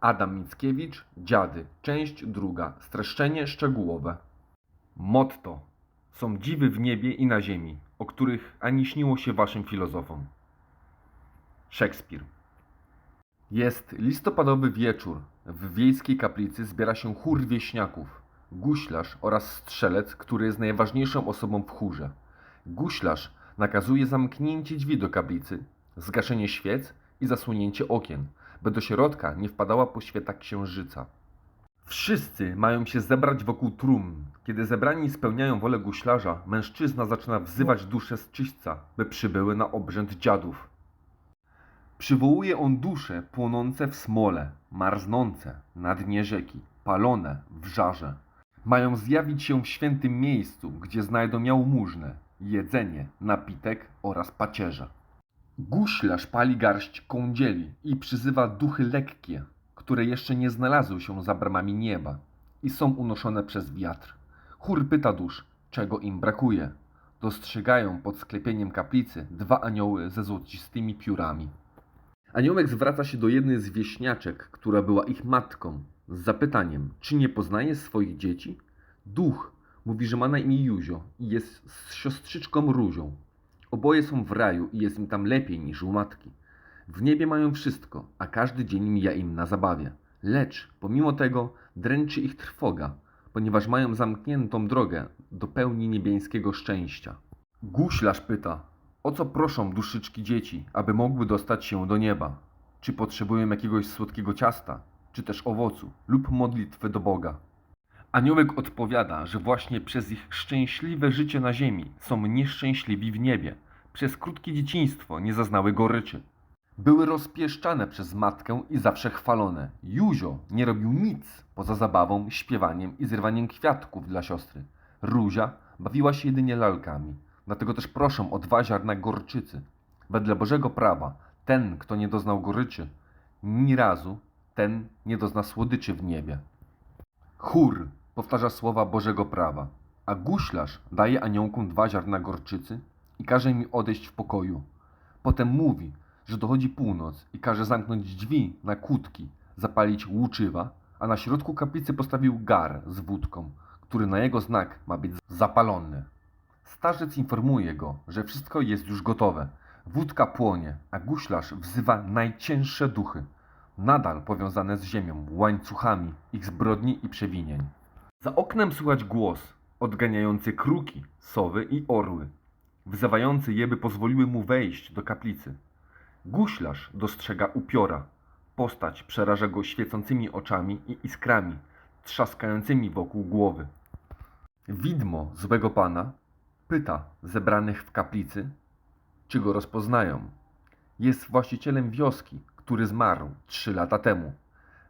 Adam Mickiewicz, Dziady, część druga, streszczenie szczegółowe. Motto. Są dziwy w niebie i na ziemi, o których ani śniło się waszym filozofom. Szekspir. Jest listopadowy wieczór. W wiejskiej kaplicy zbiera się chór wieśniaków, guślarz oraz strzelec, który jest najważniejszą osobą w chórze. Guślarz nakazuje zamknięcie drzwi do kaplicy, zgaszenie świec i zasłonięcie okien, by do środka nie wpadała poświata księżyca. Wszyscy mają się zebrać wokół trumn. Kiedy zebrani spełniają wolę guślarza, mężczyzna zaczyna wzywać dusze z czyśćca, by przybyły na obrzęd dziadów. Przywołuje on dusze płonące w smole, marznące na dnie rzeki, palone w żarze. Mają zjawić się w świętym miejscu, gdzie znajdą jałmużnę, jedzenie, napitek oraz pacierze. Guślarz pali garść kądzieli i przyzywa duchy lekkie, które jeszcze nie znalazły się za bramami nieba i są unoszone przez wiatr. Chór pyta dusz, czego im brakuje. Dostrzegają pod sklepieniem kaplicy dwa anioły ze złocistymi piórami. Aniołek zwraca się do jednej z wieśniaczek, która była ich matką, z zapytaniem, czy nie poznaje swoich dzieci? Duch mówi, że ma na imię Juzio i jest z siostrzyczką Rózią. Oboje są w raju i jest im tam lepiej niż u matki. W niebie mają wszystko, a każdy dzień mija im na zabawie. Lecz, pomimo tego, dręczy ich trwoga, ponieważ mają zamkniętą drogę do pełni niebiańskiego szczęścia. Guślarz pyta, o co proszą duszyczki dzieci, aby mogły dostać się do nieba? Czy potrzebują jakiegoś słodkiego ciasta, czy też owocu, lub modlitwy do Boga? Aniołek odpowiada, że właśnie przez ich szczęśliwe życie na ziemi są nieszczęśliwi w niebie. Przez krótkie dzieciństwo nie zaznały goryczy. Były rozpieszczane przez matkę i zawsze chwalone. Juzio nie robił nic poza zabawą, śpiewaniem i zrywaniem kwiatków dla siostry. Ruzia bawiła się jedynie lalkami. Dlatego też proszą o dwa ziarna gorczycy. Wedle Bożego prawa, ten, kto nie doznał goryczy, ni razu, ten nie dozna słodyczy w niebie. Chór powtarza słowa Bożego prawa, a guślarz daje aniołkom dwa ziarna gorczycy i każe mi odejść w pokoju. Potem mówi, że dochodzi północ i każe zamknąć drzwi na kłódki, zapalić łuczywa, a na środku kaplicy postawił gar z wódką, który na jego znak ma być zapalony. Starzec informuje go, że wszystko jest już gotowe. Wódka płonie, a guślarz wzywa najcięższe duchy, nadal powiązane z ziemią, łańcuchami ich zbrodni i przewinień. Za oknem słychać głos odganiający kruki, sowy i orły, wzywający je, by pozwoliły mu wejść do kaplicy. Guślarz dostrzega upiora. Postać przeraża go świecącymi oczami i iskrami, trzaskającymi wokół głowy. Widmo złego pana pyta zebranych w kaplicy, czy go rozpoznają. Jest właścicielem wioski, który zmarł trzy lata temu.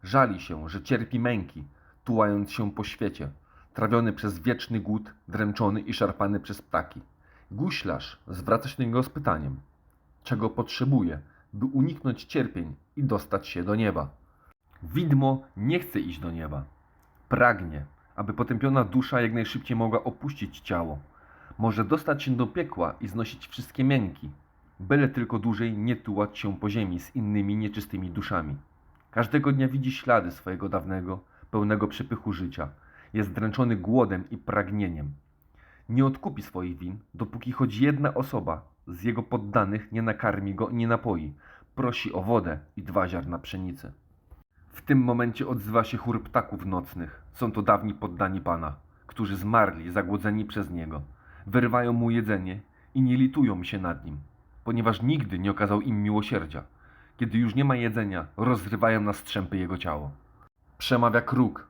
Żali się, że cierpi męki, tułając się po świecie, trawiony przez wieczny głód, dręczony i szarpany przez ptaki. Guślarz zwraca się do niego z pytaniem, czego potrzebuje, by uniknąć cierpień i dostać się do nieba. Widmo nie chce iść do nieba. Pragnie, aby potępiona dusza jak najszybciej mogła opuścić ciało. Może dostać się do piekła i znosić wszystkie męki, byle tylko dłużej nie tułać się po ziemi z innymi nieczystymi duszami. Każdego dnia widzi ślady swojego dawnego, pełnego przepychu życia. Jest dręczony głodem i pragnieniem. Nie odkupi swoich win, dopóki choć jedna osoba z jego poddanych nie nakarmi go i nie napoi. Prosi o wodę i dwa ziarna pszenicy. W tym momencie odzywa się chór ptaków nocnych. Są to dawni poddani Pana, którzy zmarli, zagłodzeni przez Niego. Wyrywają mu jedzenie i nie litują się nad nim, ponieważ nigdy nie okazał im miłosierdzia. Kiedy już nie ma jedzenia, rozrywają na strzępy jego ciało. Przemawia kruk.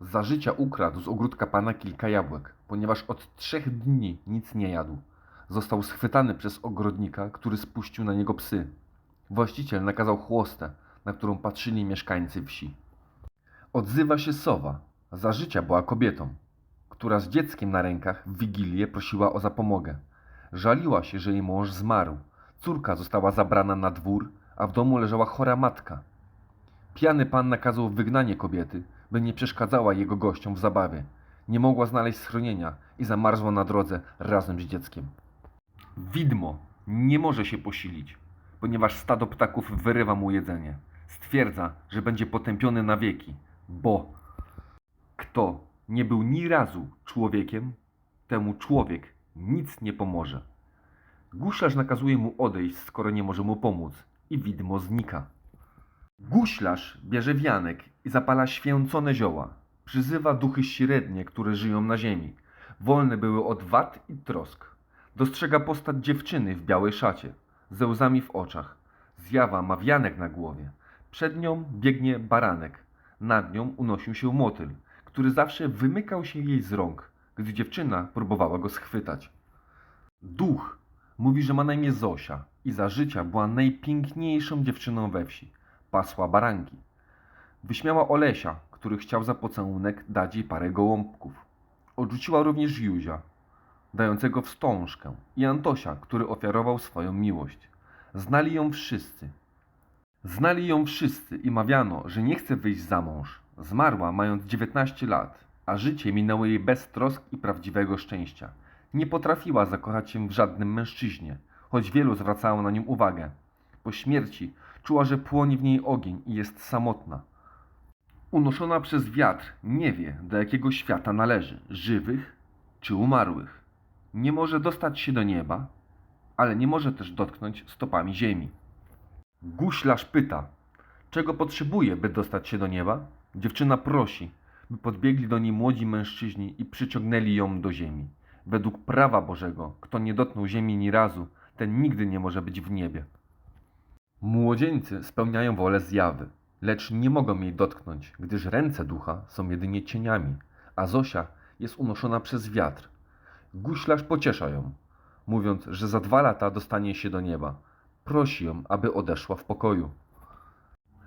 Za życia ukradł z ogródka Pana kilka jabłek, ponieważ od trzech dni nic nie jadł. Został schwytany przez ogrodnika, który spuścił na niego psy. Właściciel nakazał chłostę, na którą patrzyli mieszkańcy wsi. Odzywa się sowa. Za życia była kobietą, która z dzieckiem na rękach w wigilię prosiła o zapomogę. Żaliła się, że jej mąż zmarł. Córka została zabrana na dwór, a w domu leżała chora matka. Pijany pan nakazał wygnanie kobiety, by nie przeszkadzała jego gościom w zabawie. Nie mogła znaleźć schronienia i zamarzła na drodze razem z dzieckiem. Widmo nie może się posilić, ponieważ stado ptaków wyrywa mu jedzenie. Stwierdza, że będzie potępiony na wieki, bo kto nie był ni razu człowiekiem, temu człowiek nic nie pomoże. Guślarz nakazuje mu odejść, skoro nie może mu pomóc i widmo znika. Guślarz bierze wianek i zapala święcone zioła. Przyzywa duchy średnie, które żyją na ziemi. Wolne były od wad i trosk. Dostrzega postać dziewczyny w białej szacie, ze łzami w oczach. Zjawa ma wianek na głowie. Przed nią biegnie baranek. Nad nią unosił się motyl, który zawsze wymykał się jej z rąk, gdy dziewczyna próbowała go schwytać. Duch mówi, że ma na imię Zosia i za życia była najpiękniejszą dziewczyną we wsi. Pasła baranki. Wyśmiała Olesia, który chciał za pocałunek dać jej parę gołąbków. Odrzuciła również Józia, dającego wstążkę, i Antosia, który ofiarował swoją miłość. Znali ją wszyscy. Znali ją wszyscy i mawiano, że nie chce wyjść za mąż. Zmarła mając 19 lat, a życie minęło jej bez trosk i prawdziwego szczęścia. Nie potrafiła zakochać się w żadnym mężczyźnie, choć wielu zwracało na nią uwagę. Po śmierci czuła, że płonie w niej ogień i jest samotna. Unoszona przez wiatr nie wie, do jakiego świata należy żywych czy umarłych. Nie może dostać się do nieba, ale nie może też dotknąć stopami ziemi. Guślarz pyta, czego potrzebuje, by dostać się do nieba? Dziewczyna prosi, by podbiegli do niej młodzi mężczyźni i przyciągnęli ją do ziemi. Według prawa Bożego, kto nie dotknął ziemi ni razu, ten nigdy nie może być w niebie. Młodzieńcy spełniają wolę zjawy, lecz nie mogą jej dotknąć, gdyż ręce ducha są jedynie cieniami, a Zosia jest unoszona przez wiatr. Guślarz pociesza ją, mówiąc, że za dwa lata dostanie się do nieba. Prosi ją, aby odeszła w pokoju.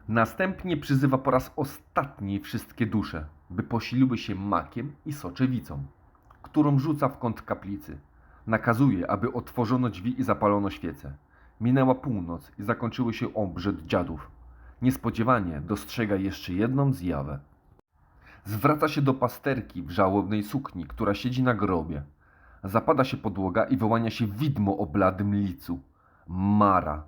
Następnie przyzywa po raz ostatni wszystkie dusze, by posiliły się makiem i soczewicą, którą rzuca w kąt kaplicy. Nakazuje, aby otworzono drzwi i zapalono świece. Minęła północ i zakończyły się obrzęd dziadów. Niespodziewanie dostrzega jeszcze jedną zjawę. Zwraca się do pasterki w żałobnej sukni, która siedzi na grobie. Zapada się podłoga i wyłania się widmo o bladym licu. Mara.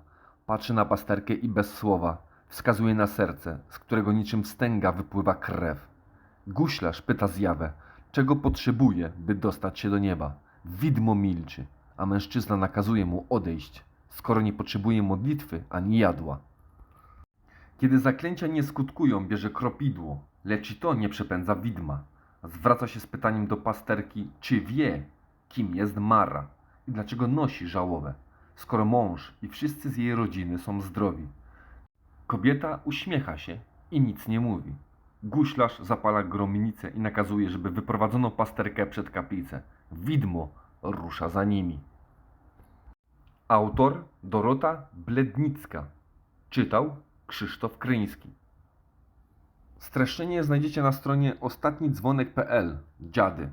Patrzy na pasterkę i bez słowa wskazuje na serce, z którego niczym stęga wypływa krew. Guślarz pyta zjawę, czego potrzebuje, by dostać się do nieba. Widmo milczy, a mężczyzna nakazuje mu odejść, skoro nie potrzebuje modlitwy ani jadła. Kiedy zaklęcia nie skutkują, bierze kropidło, lecz i to nie przepędza widma. Zwraca się z pytaniem do pasterki, czy wie, kim jest Mara i dlaczego nosi żałobę, skoro mąż i wszyscy z jej rodziny są zdrowi. Kobieta uśmiecha się i nic nie mówi. Guślarz zapala gromnicę i nakazuje, żeby wyprowadzono pasterkę przed kaplicę. Widmo rusza za nimi. Autor Dorota Blednicka. Czytał Krzysztof Kryński. Streszczenie znajdziecie na stronie ostatnidzwonek.pl. Dziady.